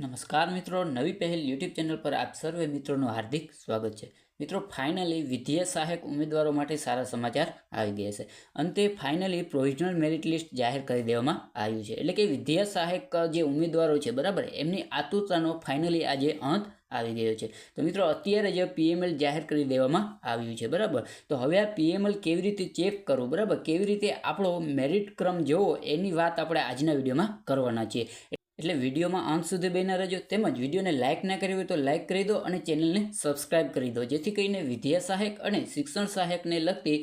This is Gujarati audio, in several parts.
નમસ્કાર મિત્રો, નવી પહેલ યુટ્યુબ ચેનલ પર આપ સર્વે મિત્રોનું હાર્દિક સ્વાગત છે. મિત્રો, ફાઇનલી વિદ્યા સહાયક ઉમેદવારો માટે સારા સમાચાર આવી ગયા છે. અંતે ફાઇનલી પ્રોવિઝનલ મેરિટ લિસ્ટ જાહેર કરી દેવામાં આવ્યું છે. એટલે કે વિદ્યા સહાયક જે ઉમેદવારો છે, બરાબર? એમની આતુરતાનો ફાઇનલી આજે અંત આવી ગયો છે. તો મિત્રો, અત્યારે જે પીએમએલ જાહેર કરી દેવામાં આવ્યું છે, બરાબર? તો હવે આ પીએમએલ કેવી રીતે ચેક કરવું, બરાબર? કેવી રીતે આપણો મેરિટ ક્રમ જોવો, એની વાત આપણે આજના વિડીયોમાં કરવાના છીએ. એટલે વિડીયોમાં અંત સુધી બન્યા રહેજો. તેમજ વિડીયોને લાઇક ના કરી હોય તો લાઇક કરી દો અને ચેનલને સબસ્ક્રાઇબ કરી દો. જેથી કરીને વિદ્યા સહાયક અને શિક્ષણ સહાયકને લગતી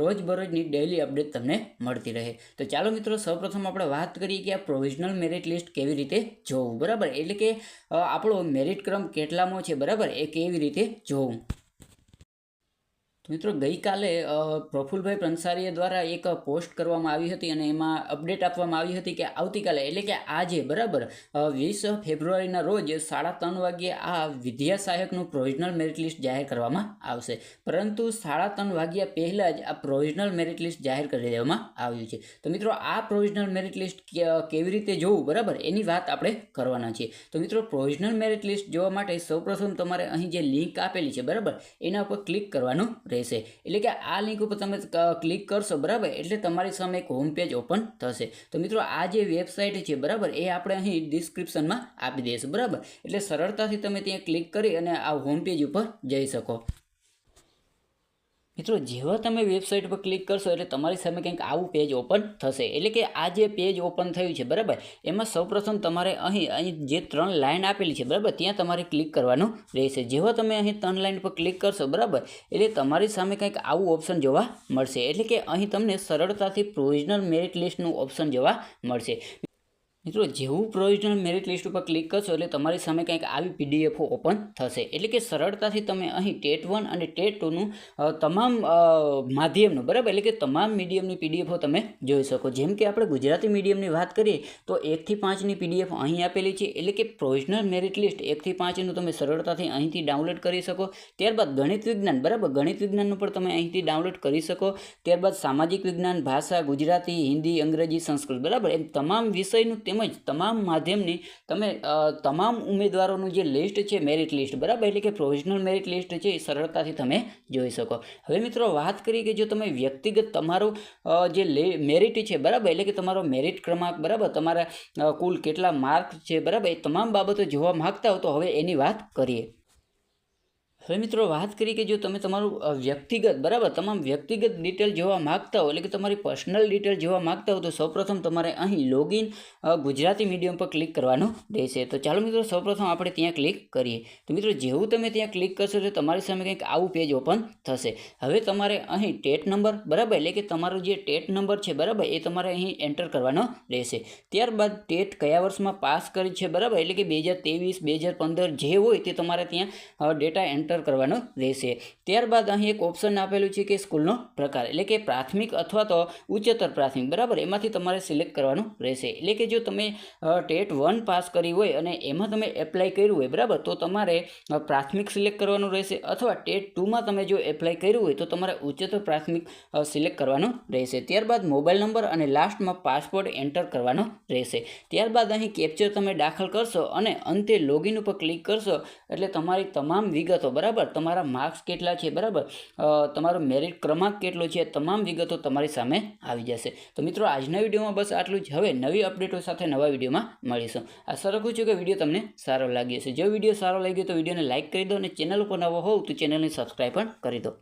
રોજબરોજની ડેઇલી અપડેટ તમને મળતી રહે. તો ચાલો મિત્રો, સૌપ્રથમ આપણે વાત કરીએ કે આ પ્રોવિઝનલ મેરિટ લિસ્ટ કેવી રીતે જોવું. બરાબર? એટલે કે આપણો મેરિટ ક્રમ કેટલામો છે? બરાબર? એ કેવી રીતે જોવું? મિત્રો, ગઈકાલે પ્રફુલભાઈ પંસારીયા દ્વારા એક પોસ્ટ કરવામાં આવી હતી અને એમાં અપડેટ આપવામાં આવી હતી કે આવતીકાલે, એટલે કે આજે, બરાબર વીસ ફેબ્રુઆરીના રોજ સાડા ત્રણ વાગ્યે આ વિદ્યા સહાયકનું પ્રોવિઝનલ મેરિટ લિસ્ટ જાહેર કરવામાં આવશે. પરંતુ સાડા ત્રણ વાગ્યા પહેલાં જ આ પ્રોવિઝનલ મેરિટ લિસ્ટ જાહેર કરી દેવામાં આવ્યું છે. તો મિત્રો, આ પ્રોવિઝનલ મેરિટ લિસ્ટ કેવી રીતે જોવું, બરાબર, એની વાત આપણે કરવાના છીએ. તો મિત્રો, પ્રોવિઝનલ મેરિટ લિસ્ટ જોવા માટે સૌપ્રથમ તમારે અહીં જે લિંક આપેલી છે, બરાબર, એના ઉપર ક્લિક કરવાનું રહેશે. એટલે કે આ લિંક ઉપર તમે ક્લિક કરશો, બરાબર? એટલે તમારી સામે એક હોમ પેજ ઓપન થશે. તો મિત્રો, આ જે વેબસાઇટ છે, બરાબર? એ આપણે અહીં ડિસ્ક્રિપ્શનમાં આપી દઈશું, બરાબર? એટલે સરળતાથી તમે ત્યાં ક્લિક કરી અને આ હોમ પેજ ઉપર જઈ શકો. મિત્રો, જેવા તમે વેબસાઇટ પર ક્લિક કરશો એટલે તમારી સામે કંઈક આવું પેજ ઓપન થશે. એટલે કે આ જે પેજ ઓપન થયું છે, બરાબર? એમાં સૌપ્રથમ તમારે અહીં અહીં જે ત્રણ લાઇન આપેલી છે, બરાબર? ત્યાં તમારે ક્લિક કરવાનું રહેશે. જેવા તમે અહીં ત્રણ લાઇન પર ક્લિક કરશો, બરાબર? એટલે તમારી સામે કંઈક આવું ઓપ્શન જોવા મળશે. એટલે કે અહીં તમને સરળતાથી પ્રોવિઝનલ મેરિટ લિસ્ટનું ઓપ્શન જોવા મળશે. મિત્રો, જેવું પ્રોવિઝનલ મેરિટ લિસ્ટ ઉપર ક્લિક કરશો એટલે તમારી સામે કંઈક આવી પીડીએફો ઓપન થશે. એટલે કે સરળતાથી તમે અહીં ટેટ વન અને ટેટ ટુનું તમામ માધ્યમનું, બરાબર? એટલે કે તમામ મીડિયમની પીડીએફો તમે જોઈ શકો. જેમ કે આપણે ગુજરાતી મીડિયમની વાત કરીએ, તો એકથી પાંચની પીડીએફ અહીં આપેલી છે. એટલે કે પ્રોવિઝનલ મેરિટ લિસ્ટ એકથી પાંચનું તમે સરળતાથી અહીંથી ડાઉનલોડ કરી શકો. ત્યારબાદ ગણિત વિજ્ઞાન, બરાબર? ગણિત વિજ્ઞાનનું પણ તમે અહીંથી ડાઉનલોડ કરી શકો. ત્યારબાદ સામાજિક વિજ્ઞાન, ભાષા, ગુજરાતી, હિન્દી, અંગ્રેજી, સંસ્કૃત, બરાબર? એમ તમામ વિષયનું તેમજ તમામ માધ્યમની તમે તમામ ઉમેદવારોનું જે લિસ્ટ છે મેરિટ લિસ્ટ બરાબર? એટલે કે પ્રોવિઝનલ મેરિટ લિસ્ટ છે, એ સરળતાથી તમે જોઈ શકો. હવે મિત્રો વાત કરીએ કે જો તમે વ્યક્તિગત તમારું જે મેરિટ છે, બરાબર? એટલે કે તમારો મેરિટ ક્રમાંક, બરાબર? તમારા કુલ કેટલા માર્ક છે, બરાબર? એ તમામ બાબતો જોવા માગતા હો તો હવે એની વાત કરીએ. હવે મિત્રો વાત કરી કે જો તમે તમારું વ્યક્તિગત, બરાબર, તમામ વ્યક્તિગત ડિટેલ જોવા માગતા હો, એટલે કે તમારી પર્સનલ ડિટેલ જોવા માગતા હો, તો સૌપ્રથમ તમારે અહીં લોગિન ગુજરાતી મીડિયમ પર ક્લિક કરવાનું રહેશે. તો ચાલો મિત્રો સૌપ્રથમ આપણે ત્યાં ક્લિક કરીએ. તો મિત્રો જેવું તમે ત્યાં ક્લિક કરશો, તો તમારી સામે કંઈક આવું પેજ ઓપન થશે. હવે તમારે અહીં ટેટ નંબર બરાબર, એટલે કે તમારો જે ટેટ નંબર છે, બરાબર, એ તમારે અહીં એન્ટર કરવાનો રહેશે. ત્યારબાદ ટેટ કયા વર્ષમાં પાસ કરી છે, બરાબર, એટલે કે બે હજાર ત્રેવીસ, બે હજાર પંદર જે હોય તે તમારે ત્યાં ડેટા એન્ટર કરવાનો રહેશે. ત્યારબાદ અહીં એક ઓપ્શન આપેલું છે કે સ્કૂલનો પ્રકાર, એટલે કે પ્રાથમિક અથવા તો ઉચ્ચતર પ્રાથમિક, બરાબર? એમાંથી તમારે સિલેક્ટ કરવાનું રહેશે. એટલે કે જો તમે ટેટ વન પાસ કરી હોય અને એમાં તમે એપ્લાય કર્યું હોય, બરાબર? તો તમારે પ્રાથમિક સિલેક્ટ કરવાનું રહેશે અથવા ટેટ ટુમાં તમે જો એપ્લાય કર્યું હોય, તો તમારે ઉચ્ચતર પ્રાથમિક સિલેક્ટ કરવાનું રહેશે. ત્યારબાદ મોબાઈલ નંબર અને લાસ્ટમાં પાસપોર્ટ એન્ટર કરવાનો રહેશે. ત્યારબાદ અહીં કેપ્ચર તમે દાખલ કરશો અને અંતે લોગિન ઉપર ક્લિક કરશો, એટલે તમારી તમામ વિગતો બરાબર? તમારા માર્ક્સ કેટલા છે? બરાબર? તમારો મેરિટ ક્રમાંક કેટલો છે? તમામ વિગતો તમારી સામે આવી જશે. તો મિત્રો, આજના વિડીયોમાં બસ આટલું જ. હવે નવી અપડેટો સાથે નવા વિડીયોમાં મળીશું. આશા રાખું છું કે વીડિયો તમને સારો લાગ્યો છે જો વીડિયો સારો લાગ્યો તો વિડીયોને લાઇક કરી દો અને ચેનલ ઉપર નવો હોવ તો ચેનલને સબસ્ક્રાઈબ પણ કરી દો.